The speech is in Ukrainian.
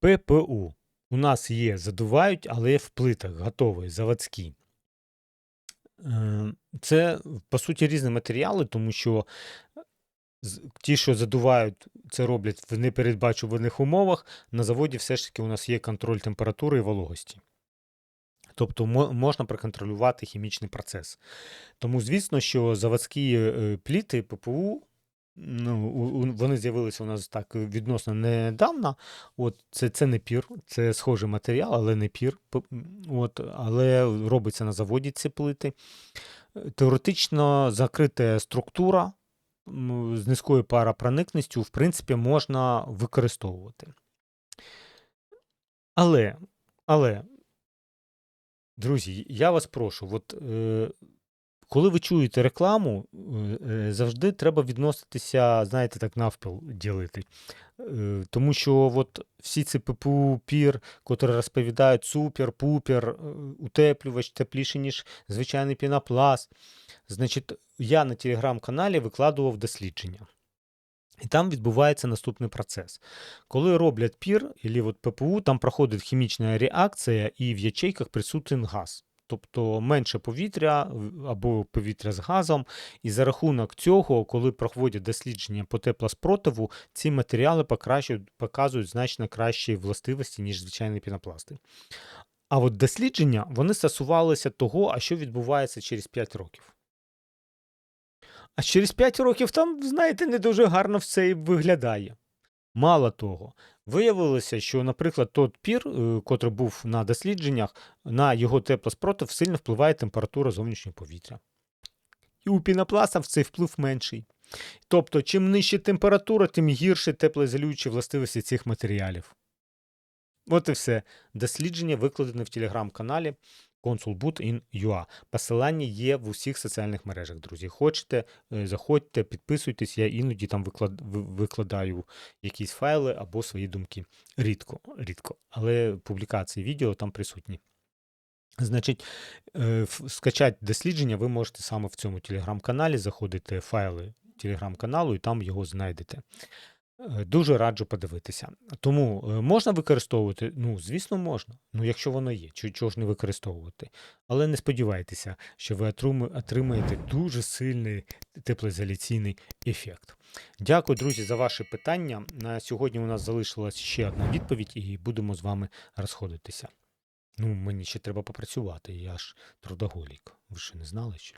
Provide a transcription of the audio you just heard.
ППУ. У нас є задувають, але в плитах готові, заводські. Е, Це, по суті, різні матеріали, тому що ті, що задувають, це роблять в непередбачуваних умовах. На заводі все ж таки у нас є контроль температури і вологості. Тобто можна проконтролювати хімічний процес. Тому, звісно, що заводські е, пліти ППУ, ну, вони з'явилися у нас так відносно недавно. От, це, це не пір, це схожий матеріал, але не пір. От, але робиться на заводі ці плити. Е, Теоретично закрита структура з низькою паропроникністю, в принципі, можна використовувати. Але, але, друзі, я вас прошу, от, е, коли ви чуєте рекламу, е, е, завжди треба відноситися, знаєте, так навпіл ділити. Е, Тому що от всі ці ППУ, пір, котрі розповідають супер, пупер, утеплювач тепліше, ніж звичайний пінопласт. Значить, я на телеграм-каналі викладував дослідження. І там відбувається наступний процес. Коли роблять пір, або от ППУ, там проходить хімічна реакція, і в ячейках присутній газ. Тобто менше повітря або повітря з газом. І за рахунок цього, коли проводять дослідження по теплоспротиву, ці матеріали показують значно кращі властивості, ніж звичайні пінопласти. А от дослідження вони стосувалися того, а що відбувається через 5 років. А через 5 років там, знаєте, не дуже гарно все і виглядає. Мало того, виявилося, що, наприклад, тот пір, е, котрий був на дослідженнях, на його теплоспротив сильно впливає температура зовнішнього повітря. І у пінопласта цей вплив менший. Тобто, чим нижча температура, тим гірше теплоізолюючі властивості цих матеріалів. От і все. Дослідження викладене в телеграм-каналі consulboot.in.ua. Посилання є в усіх соціальних мережах, друзі. Хочете, е, заходьте, підписуйтесь, я іноді там виклад... викладаю якісь файли або свої думки. Рідко, рідко. Але публікації відео там присутні. Значить, е, скачати дослідження ви можете саме в цьому телеграм-каналі, заходите в файли телеграм-каналу і там його знайдете. Е, Дуже раджу подивитися. Тому е, можна використовувати? Ну, звісно, можна. Ну, якщо воно є, чого, ж не використовувати. Але не сподівайтеся, що ви отримаєте дуже сильний теплоізоляційний ефект. Дякую, друзі, за ваші питання. На сьогодні у нас залишилась ще одна відповідь, і будемо з вами розходитися. Ну, мені ще треба попрацювати, я ж трудоголік. Ви що не знали, що?